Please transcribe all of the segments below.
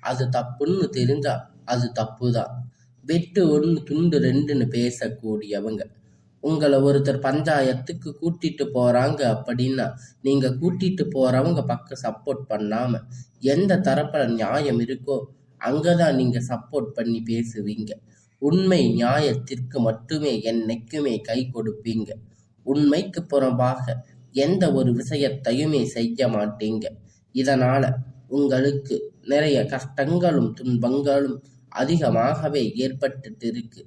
அது தப்புன்னு தெரிஞ்சா அது தப்பு தான் வெட்டு ஒன்று துண்டு ரெண்டுன்னு பேசக்கூடியவங்க. உங்களை ஒருத்தர் பஞ்சாயத்துக்கு கூட்டிட்டு போறாங்க அப்படின்னா நீங்க கூட்டிட்டு போறவங்க பக்கம் சப்போர்ட் பண்ணாம எந்த தரப்புல நியாயம் இருக்கோ அங்கதான் நீங்க சப்போர்ட் பண்ணி பேசுவீங்க. உண்மை நியாயத்திற்கு மட்டுமே என்னைக்குமே கை கொடுப்பீங்க. உண்மைக்கு புறம்பாக எந்த ஒரு விஷயத்தையுமே செய்ய மாட்டீங்க. இதனால உங்களுக்கு நிறைய கஷ்டங்களும் துன்பங்களும் அதிகமாகவே ஏற்பட்டுட்டு இருக்கு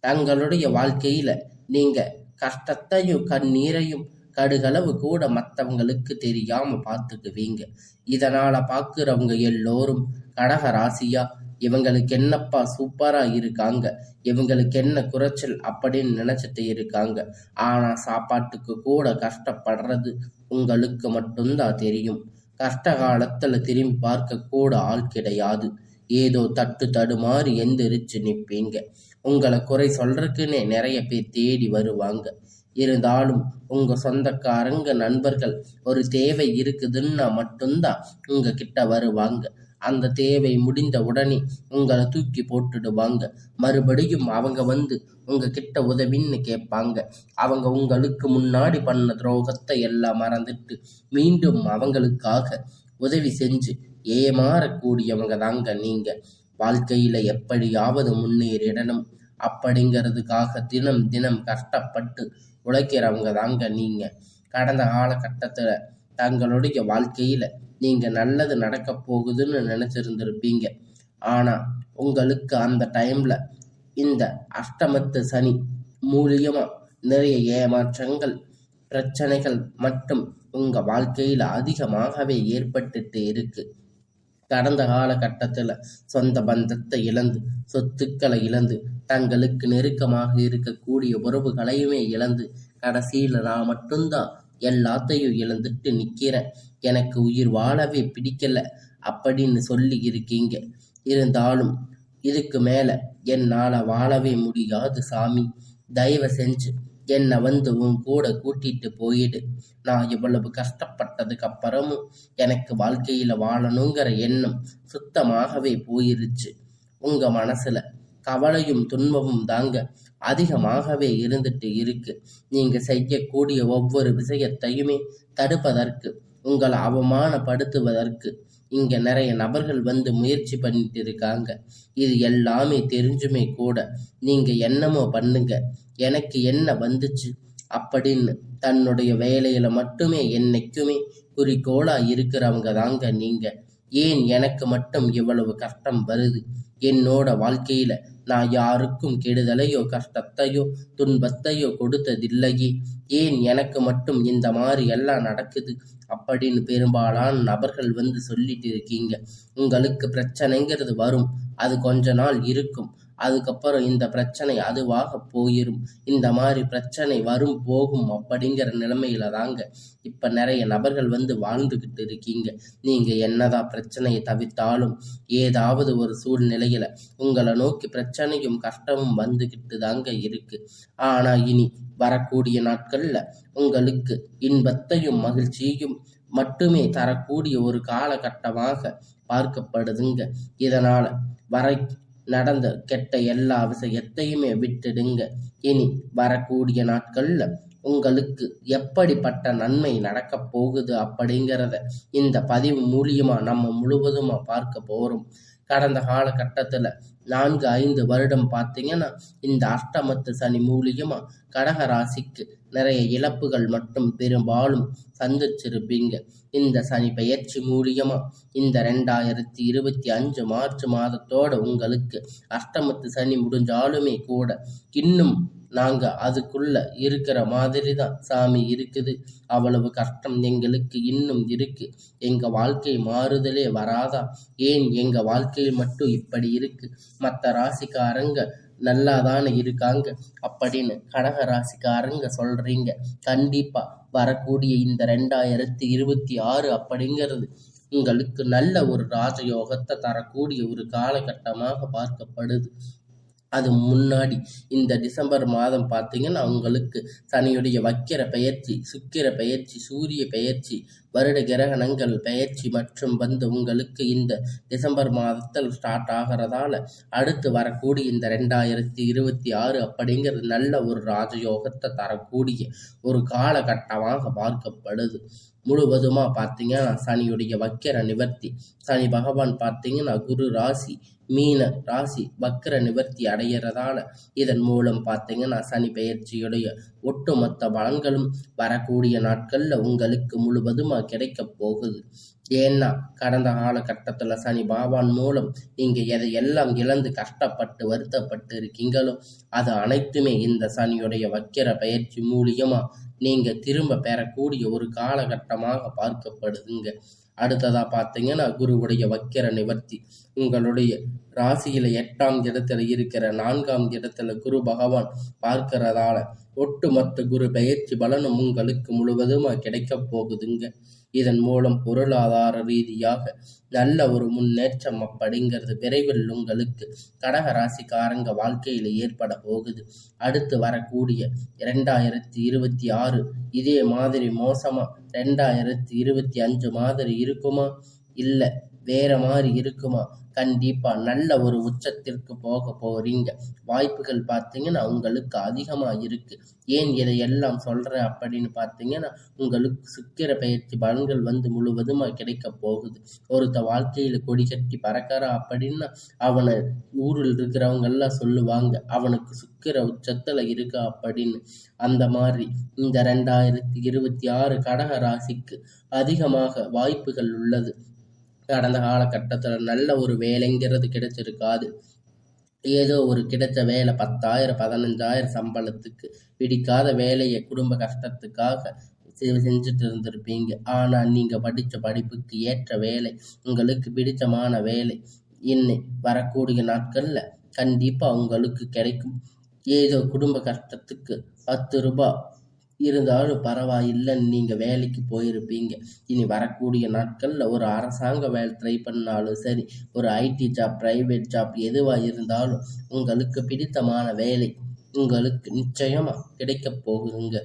தங்களுடைய வாழ்க்கையில நீங்க கஷ்டத்தையும் கண்ணீரையும் கடுகளவு கூட மற்றவங்களுக்கு தெரியாம பார்த்துக்குவீங்க. இதனால பார்க்குறவங்க எல்லோரும் கடக ராசியா இவங்களுக்கு என்னப்பா சூப்பரா இருக்காங்க இவங்களுக்கு என்ன குறைச்சல் அப்படின்னு நினைச்சிட்டு இருக்காங்க. ஆனா சாப்பாட்டுக்கு கூட கஷ்டப்படுறது உங்களுக்கு மட்டும்தான் தெரியும். கஷ்ட காலத்துல திரும்பி பார்க்க கூட ஆள் கிடையாது. ஏதோ தட்டு தடுமாறி எந்திரிச்சு நிற்பீங்க உங்களை குறை சொல்றதுக்குன்னே நிறைய பேர் தேடி வருவாங்க. இருந்தாலும் உங்க சொந்தக்காரங்க நண்பர்கள் ஒரு தேவை இருக்குதுன்னா மட்டும்தான் உங்க கிட்ட வருவாங்க. அந்த தேவை முடிந்த உடனே உங்களை தூக்கி போட்டுடுவாங்க மறுபடியும் அவங்க வந்து உங்க கிட்ட உதவின்னு கேட்பாங்க. அவங்க உங்களுக்கு முன்னாடி பண்ண துரோகத்தை எல்லாம் மறந்துட்டு மீண்டும் அவங்களுக்காக உதவி செஞ்சு ஏமாறக்கூடியவங்க தாங்க நீங்க. வாழ்க்கையில எப்படியாவது முன்னேறிடணும். அப்படிங்கிறதுக்காக தினம் தினம் கஷ்டப்பட்டு உழைக்கிறவங்க தாங்க நீங்க. கடந்த காலகட்டத்தில் தங்களுடைய வாழ்க்கையில நீங்கள் நல்லது நடக்க போகுதுன்னு நினச்சிருந்துருப்பீங்க. ஆனால் உங்களுக்கு அந்த டைமில் இந்த அஷ்டமத்து சனி மூலியமாக நிறைய ஏமாற்றங்கள் பிரச்சனைகள் மற்றும் உங்கள் வாழ்க்கையில் அதிகமாகவே ஏற்பட்டுட்டு இருக்கு. கடந்த காலகட்டத்தில் சொந்த பந்தத்தை இழந்து சொத்துக்களை இழந்து தங்களுக்கு நெருக்கமாக இருக்கக்கூடிய உறவுகளையுமே இழந்து கடைசியில் நான் மட்டும்தான் எல்லாத்தையும் இழந்துட்டு நிற்கிறேன் எனக்கு உயிர் வாழவே பிடிக்கல. அப்படின்னு சொல்லி இருக்கீங்க. இருந்தாலும் இதுக்கு மேல என்னால் வாழவே முடியாது சாமி. தயவு செஞ்சு என்னை வந்து உன் கூட கூட்டிட்டு போயிடு. நான் இவ்வளவு கஷ்டப்பட்டதுக்கு அப்புறமும் எனக்கு வாழ்க்கையில வாழணுங்கிற எண்ணம் சுத்தமாகவே போயிருச்சு. உங்க மனசுல கவலையும் துன்பமும் தாங்க அதிகமாகவே இருந்துட்டு இருக்கு. நீங்க செய்யக்கூடிய ஒவ்வொரு விஷயத்தையுமே தடுப்பதற்கு உங்களை அவமானப்படுத்துவதற்கு இங்க நிறைய நபர்கள் வந்து முயற்சி பண்ணிட்டு இருக்காங்க. இது எல்லாமே தெரிஞ்சுமே கூட நீங்க என்னமோ பண்ணுங்க. எனக்கு என்ன வந்துச்சு? அப்படின்னு தன்னுடைய வேலையில மட்டுமே என்னைக்குமே குறிக்கோளா இருக்கிறவங்க தாங்க நீங்க. ஏன் எனக்கு மட்டும் இவ்வளவு கஷ்டம் வருது? என்னோட வாழ்க்கையில நான் யாருக்கும் கெடுதலையோ கஷ்டத்தையோ துன்பத்தையோ கொடுத்ததில்லையே. ஏன் எனக்கு மட்டும் இந்த மாதிரி எல்லாம் நடக்குது? அப்படின்னு பெரும்பாலான நபர்கள் வந்து சொல்லிட்டு இருக்கீங்க. உங்களுக்கு பிரச்சனைங்கிறது வரும். அது கொஞ்ச நாள் இருக்கும். அதுக்கப்புறம் இந்த பிரச்சனை அதுவாக போயிடும் இந்த மாதிரி பிரச்சனை வரும் போகும் அப்படிங்கிற நிலைமையில தாங்க இப்ப நிறைய நபர்கள் வந்து வாழ்ந்துகிட்டு இருக்கீங்க. நீங்க என்னதான் பிரச்சனையை தவிர்த்தாலும் ஏதாவது ஒரு சூழ்நிலையில உங்களை நோக்கி பிரச்சனையும் கஷ்டமும் வந்துகிட்டு தாங்க இருக்கு. ஆனா இனி வரக்கூடிய நாட்கள்ல உங்களுக்கு இன்பத்தையும் மகிழ்ச்சியும் மட்டுமே தரக்கூடிய ஒரு காலகட்டமாக பார்க்கப்படுதுங்க. இதனால வரை நடந்த கெட்ட எல்லா விஷயத்தையுமே விட்டுடுங்க. இனி வரக்கூடிய நாட்கள்ல உங்களுக்கு எப்படிப்பட்ட நன்மை நடக்க போகுது அப்படிங்கிறத இந்த பதிவு மூலியமா நம்ம முழுவதுமா பார்க்க போறோம். கடந்த காலகட்டத்துல நான்கு ஐந்து வருடம் பார்த்தீங்கன்னா இந்த அஷ்டமத்து சனி மூலியமா கடக ராசிக்கு நிறைய இழப்புகள் மட்டும் பெரும்பாலும் சந்திச்சிருப்பீங்க. இந்த சனி பயிற்சி மூலியமா இந்த ரெண்டாயிரத்தி இருபத்தி அஞ்சு மார்ச் மாதத்தோட உங்களுக்கு அஷ்டமத்து சனி முடிஞ்சாலுமே கூட இன்னும் நாங்க அதுக்குள்ள இருக்கிற மாதிரி தான் சாமி இருக்குது. அவ்வளவு கஷ்டம் எங்களுக்கு இன்னும் இருக்கு. எங்க வாழ்க்கை மாறுதலே வராதா? ஏன் எங்க வாழ்க்கையில் மட்டும் இப்படி இருக்கு? மற்ற ராசிக்காரங்க நல்லா தானே இருக்காங்க? அப்படின்னு கடக ராசிக்காரங்க சொல்றீங்க. கண்டிப்பா வரக்கூடிய இந்த ரெண்டாயிரத்தி இருபத்தி ஆறு அப்படிங்கிறது உங்களுக்கு நல்ல ஒரு ராஜயோகத்தை தரக்கூடிய ஒரு காலகட்டமாக பார்க்கப்படுது. அது முன்னாடி. இந்த டிசம்பர் மாதம் பார்த்தீங்கன்னா உங்களுக்கு சனியுடைய வக்கிர பெயர்ச்சி சுக்கிர பெயர்ச்சி சூரிய பெயர்ச்சி வருட கிரகணங்கள் பெயர்ச்சி மற்றும் வந்து உங்களுக்கு இந்த டிசம்பர் மாதத்தில் ஸ்டார்ட் ஆகிறதால அடுத்து வரக்கூடிய இந்த ரெண்டாயிரத்தி இருபத்தி ஆறு அப்படிங்கிறது நல்ல ஒரு ராஜயோகத்தை தரக்கூடிய ஒரு காலகட்டமாக பார்க்கப்படுது. முழுவதுமாக பார்த்தீங்கன்னா சனியுடைய வக்கிர நிவர்த்தி சனி பகவான் பார்த்தீங்கன்னா குரு ராசி மீன ராசி வக்கர நிவர்த்தி அடைகிறதால இதன் மூலம் பார்த்தீங்கன்னா சனி பெயர்ச்சியுடைய ஒட்டுமொத்த பலன்களும் வரக்கூடிய நாட்களில் உங்களுக்கு முழுவதுமாக கிடைக்க போகுது. ஏன்னா கடந்த காலகட்டத்தில் சனி பாபான் மூலம் நீங்கள் எதை எல்லாம் இழந்து கஷ்டப்பட்டு வருத்தப்பட்டு இருக்கீங்களோ அது அனைத்துமே இந்த சனியுடைய வக்கிர பயிற்சி மூலியமாக நீங்கள் திரும்ப பெறக்கூடிய ஒரு காலகட்டமாக பார்க்கப்படுதுங்க. அடுத்ததாக பார்த்தீங்கன்னா குருவுடைய வக்கிர நிவர்த்தி. உங்களுடைய ராசியில் எட்டாம் இடத்துல இருக்கிற நான்காம் இடத்துல குரு பகவான் பார்க்கிறதால ஒட்டுமொத்த குரு பயிற்சி பலனும் உங்களுக்கு முழுவதுமாக கிடைக்க போகுதுங்க. இதன் மூலம் பொருளாதார ரீதியாக நல்ல ஒரு முன்னேற்றம் அப்படிங்கிறது விரைவில் உங்களுக்கு கடக ராசிக்காரங்க வாழ்க்கையில் ஏற்பட போகுது. அடுத்து வரக்கூடிய இரண்டாயிரத்தி இருபத்தி ஆறு இதே மாதிரி மோசமாக ரெண்டாயிரத்தி இருபத்தி அஞ்சு மாதிரி இருக்குமா? இல்லை வேற மாதிரி இருக்குமா? கண்டிப்பாக நல்ல ஒரு உச்சத்திற்கு போக போகிறீங்க வாய்ப்புகள் பார்த்தீங்கன்னா உங்களுக்கு அதிகமாக இருக்குது ஏன் இதையெல்லாம் சொல்கிறேன் அப்படின்னு பார்த்தீங்கன்னா உங்களுக்கு சுக்கிர பயிற்சி பலன்கள் வந்து முழுவதுமாக கிடைக்க போகுது. ஒருத்த வாழ்க்கையில் கொடி கட்டி பறக்கிறா அப்படின்னா அவனை ஊரில் இருக்கிறவங்கெல்லாம் சொல்லுவாங்க அவனுக்கு சுக்கிர உச்சத்தில் இருக்கா அப்படின்னு. அந்த மாதிரி இந்த ரெண்டாயிரத்தி இருபத்தி ஆறு கடக ராசிக்கு அதிகமாக வாய்ப்புகள் உள்ளது. கடந்த காலகட்டத்தில் நல்ல ஒரு வேலைங்கிறது கிடைச்சிருக்காது. ஏதோ ஒரு கிடைச்ச வேலை பத்தாயிரம் பதினஞ்சாயிரம் சம்பளத்துக்கு பிடிக்காத வேலையை குடும்ப கஷ்டத்துக்காக செஞ்சுட்டு இருந்திருப்பீங்க. ஆனால் நீங்கள் படித்த படிப்புக்கு ஏற்ற வேலை உங்களுக்கு பிடித்தமான வேலை இன்னை வரக்கூடிய நாட்களில் கண்டிப்பாக உங்களுக்கு கிடைக்கும். ஏதோ குடும்ப கஷ்டத்துக்கு பத்து ரூபாய் இருந்தாலும் பரவாயில்லைன்னு நீங்கள் வேலைக்கு போயிருப்பீங்க. இனி வரக்கூடிய நாட்களில் ஒரு அரசாங்க வேலை ட்ரை பண்ணாலும் சரி ஒரு ஐடி ஜாப் ப்ரைவேட் ஜாப் எதுவாக இருந்தாலும் உங்களுக்கு பிடித்தமான வேலை உங்களுக்கு நிச்சயமாக கிடைக்க போகுதுங்க.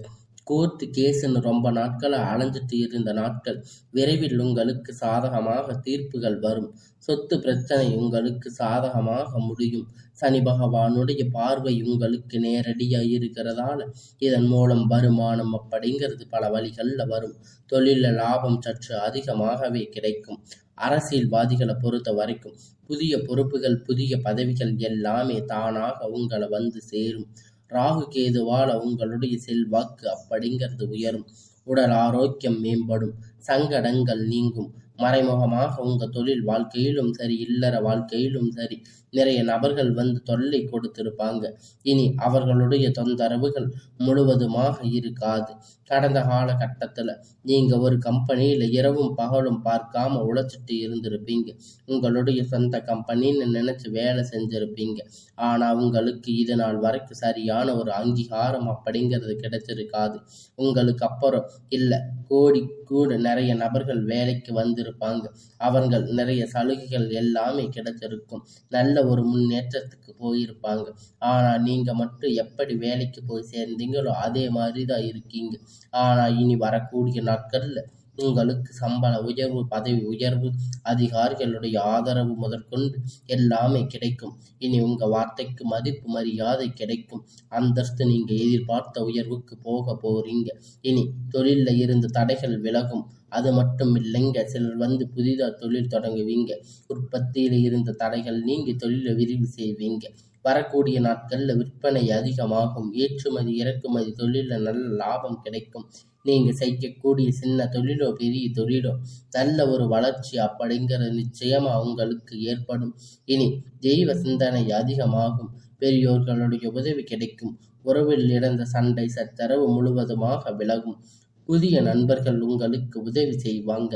கோர்ட்டு கேஸுன்னு ரொம்ப நாட்களாக அலைஞ்சிட்டு இருந்த நாட்கள் விரைவில் உங்களுக்கு சாதகமாக தீர்ப்புகள் வரும். சொத்து பிரச்சனை உங்களுக்கு சாதகமாக முடியும். சனி பகவானுடைய பார்வை உங்களுக்கு நேரடியாக இருக்கிறதால இதன் மூலம் வருமானம் அப்படிங்கிறது பல வழிகளில் வரும். தொழிலில் லாபம் சற்று அதிகமாகவே கிடைக்கும். அரசியல்வாதிகளை பொறுத்த வரைக்கும் புதிய பொறுப்புகள் புதிய பதவிகள் எல்லாமே தானாக உங்களை வந்து சேரும். ராகு கேதுவால் உங்களுடைய செல்வாக்கு அப்படிங்கிறது உயரும். உடல் ஆரோக்கியம் மேம்படும். சங்கடங்கள் நீங்கும். மறைமுகமாக உங்கள் தொழில் வாழ்க்கையிலும் சரி இல்லற வாழ்க்கையிலும் சரி நிறைய நபர்கள் வந்து தொல்லை கொடுத்திருப்பாங்க. இனி அவர்களுடைய தொந்தரவுகள் முழுவதுமாக இருக்காது. கடந்த காலகட்டத்தில் நீங்கள் ஒரு கம்பெனியில் இரவும் பகலும் பார்க்காம உழைச்சிட்டு இருந்திருப்பீங்க. உங்களுடைய சொந்த கம்பெனின்னு நினச்சி வேலை செஞ்சுருப்பீங்க. ஆனால் உங்களுக்கு இது நாள் வரைக்கும் சரியான ஒரு அங்கீகாரம் அப்படிங்கிறது கிடைச்சிருக்காது. உங்களுக்கு அப்புறம் இல்லை கோடி கூட நிறைய நபர்கள் வேலைக்கு வந்திருப்பாங்க. அவர்கள் நிறைய சலுகைகள் எல்லாமே கிடைச்சிருக்கும். நல்ல ஒரு முன்னேற்றத்துக்கு போயிருப்பாங்க. ஆனால் நீங்கள் மட்டும் எப்படி வேலைக்கு போய் சேர்ந்தீங்களோ அதே மாதிரி தான் இருக்கீங்க. ஆனால் இனி வரக்கூடிய நாட்களில் உங்களுக்கு சம்பள உயர்வு பதவி உயர்வு அதிகாரிகளுடைய ஆதரவு முதற்கொண்டு எல்லாமே கிடைக்கும். இனி உங்கள் வார்த்தைக்கு மதிப்பு மரியாதை கிடைக்கும். அந்தஸ்து நீங்கள் எதிர்பார்த்த உயர்வுக்கு போக போகிறீங்க இனி தொழிலில் இருந்து தடைகள் விலகும். அது மட்டும் இல்லைங்க சிலர் வந்து புதிதாக தொழில் தொடங்குவீங்க. உற்பத்தியில் இருந்த தடைகள் நீங்கி தொழிலை விரிவு செய்வீங்க. வரக்கூடிய நாட்களில் விற்பனை அதிகமாகும். ஏற்றுமதி இறக்குமதி தொழிலில் நல்ல லாபம் கிடைக்கும். நீங்கள் செய்யக்கூடிய சின்ன தொழிலோ பெரிய தொழிலோ நல்ல ஒரு வளர்ச்சி அப்படிங்கிறது நிச்சயமாக உங்களுக்கு ஏற்படும். இனி தெய்வ சிந்தனை அதிகமாகும். பெரியோர்களுடைய உதவி கிடைக்கும். உறவில் இழந்த சண்டை சச்சரவு முழுவதுமாக விலகும். புதிய நண்பர்கள் உங்களுக்கு உதவி செய்வாங்க.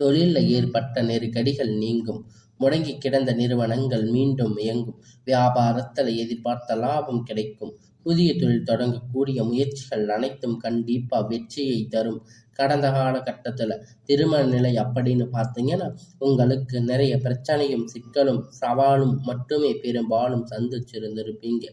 தொழிலில் ஏற்பட்ட நெருக்கடிகள் நீங்கும். முடங்கி கிடந்த நிறுவனங்கள் மீண்டும் இயங்கும். வியாபாரத்தில் எதிர்பார்த்த லாபம் கிடைக்கும். புதிய தொழில் தொடங்கக்கூடிய முயற்சிகள் அனைத்தும் கண்டிப்பாக வெற்றியை தரும். கடந்த காலகட்டத்தில் திருமண நிலை அப்படின்னு பார்த்தீங்கன்னா உங்களுக்கு நிறைய பிரச்சனையும் சிக்கலும் சவாலும் மட்டுமே பெரும்பாலும் சந்திச்சிருந்திருப்பீங்க.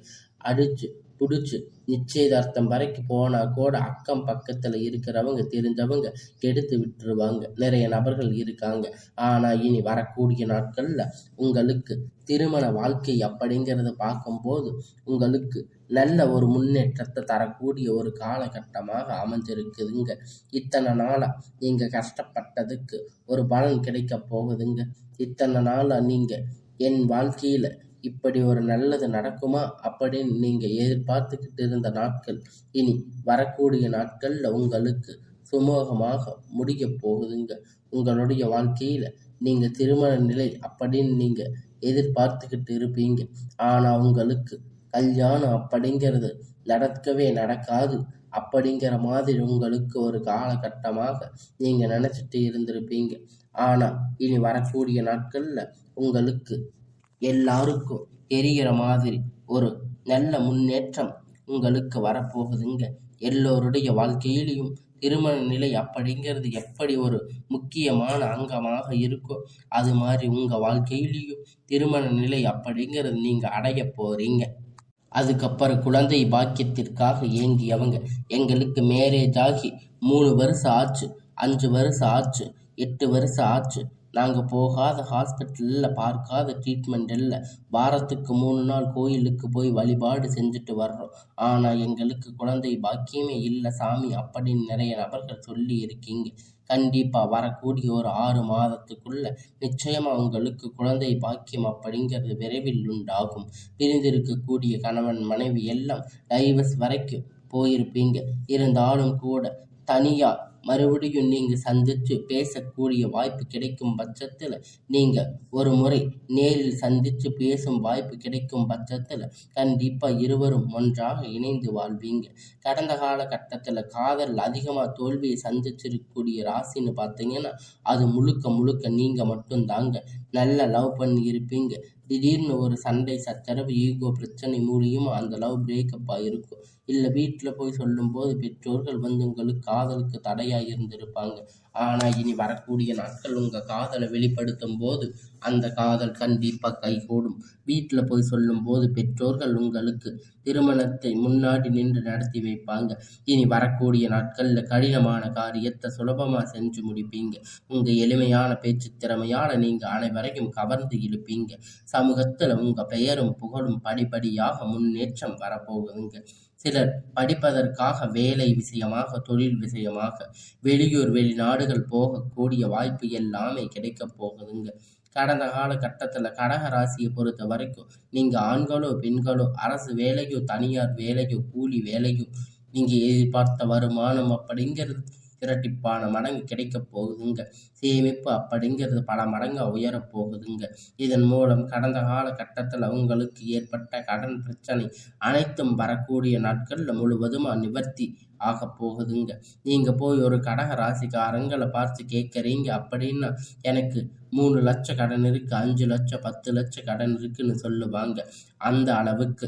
அடிச்சு பிடிச்சி நிச்சயதார்த்தம் வரைக்கும் போனால் கூட அக்கம் பக்கத்தில் இருக்கிறவங்க தெரிஞ்சவங்க கெடுத்து விட்டுருவாங்க. நிறைய நபர்கள் இருக்காங்க. ஆனால் இனி வரக்கூடிய நாட்களில் உங்களுக்கு திருமண வாழ்க்கை அப்படிங்கிறத பார்க்கும்போது உங்களுக்கு நல்ல ஒரு முன்னேற்றத்தை தரக்கூடிய ஒரு காலகட்டமாக அமைஞ்சிருக்குதுங்க. இத்தனை நாளாக நீங்கள் கஷ்டப்பட்டதுக்கு ஒரு பலன் கிடைக்க போகுதுங்க. இத்தனை நாளாக நீங்கள் என் வாழ்க்கையில் இப்படி ஒரு நல்லது நடக்குமா? அப்படின்னு நீங்கள் எதிர்பார்த்துக்கிட்டு இருந்த நாட்கள் இனி வரக்கூடிய நாட்களில் உங்களுக்கு சுமூகமாக முடிய போகுதுங்க. உங்களுடைய வாழ்க்கையில் நீங்கள் திருமண நிலை அப்படின்னு நீங்கள் எதிர்பார்த்துக்கிட்டு இருப்பீங்க. ஆனால் உங்களுக்கு கல்யாணம் அப்படிங்கிறது நடக்கவே நடக்காது. அப்படிங்கிற மாதிரி உங்களுக்கு ஒரு காலகட்டமாக நீங்கள் நினச்சிட்டு இருந்திருப்பீங்க. ஆனால் இனி வரக்கூடிய நாட்களில் உங்களுக்கு எல்லாருக்கும் தெரிகிற மாதிரி ஒரு நல்ல முன்னேற்றம் உங்களுக்கு வரப்போகுதுங்க. எல்லோருடைய வாழ்க்கையிலையும் திருமண நிலை அப்படிங்கிறது எப்படி ஒரு முக்கியமான அங்கமாக இருக்கோ அது மாதிரி உங்கள் வாழ்க்கையிலையும் திருமண நிலை அப்படிங்கிறது நீங்கள் அடைய போகிறீங்க அதுக்கப்புறம் குழந்தை பாக்கியத்திற்காக ஏங்கியவங்க எங்களுக்கு மேரேஜ் ஆகி மூணு வருஷம் ஆச்சு அஞ்சு வருஷம் ஆச்சு எட்டு வருஷம் ஆச்சு நாங்கள் போகாத ஹாஸ்பிட்டலில் பார்க்காத ட்ரீட்மெண்ட் இல்லை. வாரத்துக்கு மூணு நாள் கோயிலுக்கு போய் வழிபாடு செஞ்சுட்டு வர்றோம். ஆனால் எங்களுக்கு குழந்தை பாக்கியமே இல்லை சாமி அப்படின்னு நிறைய நபர்கள் சொல்லி இருக்கீங்க. கண்டிப்பாக வரக்கூடிய ஒரு ஆறு மாதத்துக்குள்ள நிச்சயமாக உங்களுக்கு குழந்தை பாக்கியம் அப்படிங்கிறது விரைவில் உண்டாகும். பிரிந்திருக்கக்கூடிய கணவன் மனைவி எல்லாம் டைவர்ஸ் வரைக்கும் போயிருப்பீங்க. இருந்தாலும் கூட தனியாக மறுபடியும் நீங்கள் சந்தித்து பேசக்கூடிய வாய்ப்பு கிடைக்கும் பட்சத்தில் நீங்கள் ஒரு முறை நேரில் சந்தித்து பேசும் வாய்ப்பு கிடைக்கும் பட்சத்தில் கண்டிப்பாக இருவரும் ஒன்றாக இணைந்து வாழ்வீங்க. கடந்த காலகட்டத்தில் காதல் அதிகமாக தோல்வியை சந்திச்சிருக்கக்கூடிய ராசின்னு பார்த்தீங்கன்னா அது முழுக்க முழுக்க நீங்கள் மட்டும்தாங்க. நல்ல லவ் பண்ணி இருப்பீங்க திடீர்னு ஒரு சண்டை சச்சரவு ஈகோ பிரச்சனை மூலியமாக அந்த லவ் பிரேக்கப் ஆகிருக்கும் இல்லை வீட்டில் போய் சொல்லும்போது பெற்றோர்கள் வந்து உங்களுக்கு காதலுக்கு தடையாக இருந்திருப்பாங்க. ஆனால் இனி வரக்கூடிய நாட்கள் உங்கள் காதலை வெளிப்படுத்தும் போது அந்த காதல் கண்டிப்பாக கைகூடும். வீட்டில் போய் சொல்லும்போது பெற்றோர்கள் உங்களுக்கு திருமணத்தை முன்னாடி நின்று நடத்தி வைப்பாங்க. இனி வரக்கூடிய நாட்களில் கடினமான காரியத்தை சுலபமாக செஞ்சு முடிப்பீங்க. உங்கள் எளிமையான பேச்சு திறமையால் நீங்கள் அனைவரையும் கவர்ந்து இழுப்பீங்க. சமூகத்தில் உங்கள் பெயரும் புகழும் படிப்படியாக முன்னேற்றம் வரப்போகுதுங்க. சிலர் படிப்பதற்காக வேலை விஷயமாக தொழில் விஷயமாக வெளியூர் வெளிநாடுகள் போகக்கூடிய வாய்ப்பு எல்லாமே கிடைக்கப் போகுதுங்க. கடந்த காலகட்டத்தில் கடக ராசியை பொறுத்த வரைக்கும் நீங்கள் ஆண்களோ பெண்களோ அரசு வேலையோ தனியார் வேலையோ கூலி வேலையோ நீங்கள் எதிர்பார்த்த வருமானம் அப்படிங்கிறது இரட்டிப்பான மடங்கு கிடைக்க போகுதுங்க. சேமிப்பு அப்படிங்கிறது பல மடங்கு உயரப் போகுதுங்க. இதன் மூலம் கடந்த காலகட்டத்தில் உங்களுக்கு ஏற்பட்ட கடன் பிரச்சனை அனைத்தும் வரக்கூடிய நாட்களில் முழுவதுமாக நிவர்த்தி ஆக போகுதுங்க. நீங்கள் போய் ஒரு கடக ராசிக்காரங்களை பார்த்து கேட்குறீங்க அப்படின்னா எனக்கு மூணு லட்சம் கடன் இருக்குது அஞ்சு லட்சம் பத்து லட்சம் கடன் இருக்குன்னு சொல்லுவாங்க. அந்த அளவுக்கு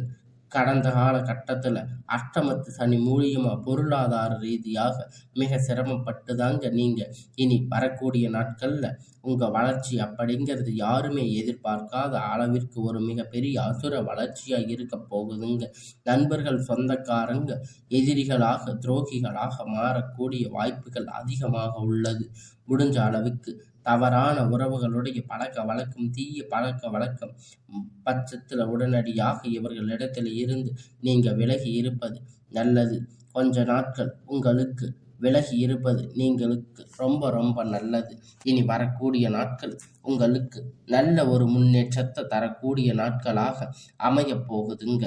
கடந்த காலகட்டத்தில் அஷ்டமத்து சனி மூலியமாக பொருளாதார ரீதியாக மிக சிரமப்பட்டு தாங்க நீங்கள் இனி வரக்கூடிய நாட்களில் உங்கள் வளர்ச்சி அப்படிங்கிறது யாருமே எதிர்பார்க்காத அளவிற்கு ஒரு மிகப்பெரிய அசுர வளர்ச்சியாக இருக்க போகுதுங்க. நண்பர்கள் சொந்தக்காரங்க எதிரிகளாக துரோகிகளாக மாறக்கூடிய வாய்ப்புகள் அதிகமாக உள்ளது. முடிஞ்ச அளவுக்கு தவறான உறவுகளுடைய பழக்க வழக்கம் தீய பழக்க வழக்கம் பட்சத்தில் உடனடியாக இவர்களிடத்தில் இருந்து நீங்கள் விலகி இருப்பது நல்லது. கொஞ்ச நாட்கள் உங்களுக்கு விலகி இருப்பது நீங்களுக்கு ரொம்ப ரொம்ப நல்லது. இனி வரக்கூடிய நாட்கள் உங்களுக்கு நல்ல ஒரு முன்னேற்றத்தை தரக்கூடிய நாட்களாக அமையப் போகுதுங்க.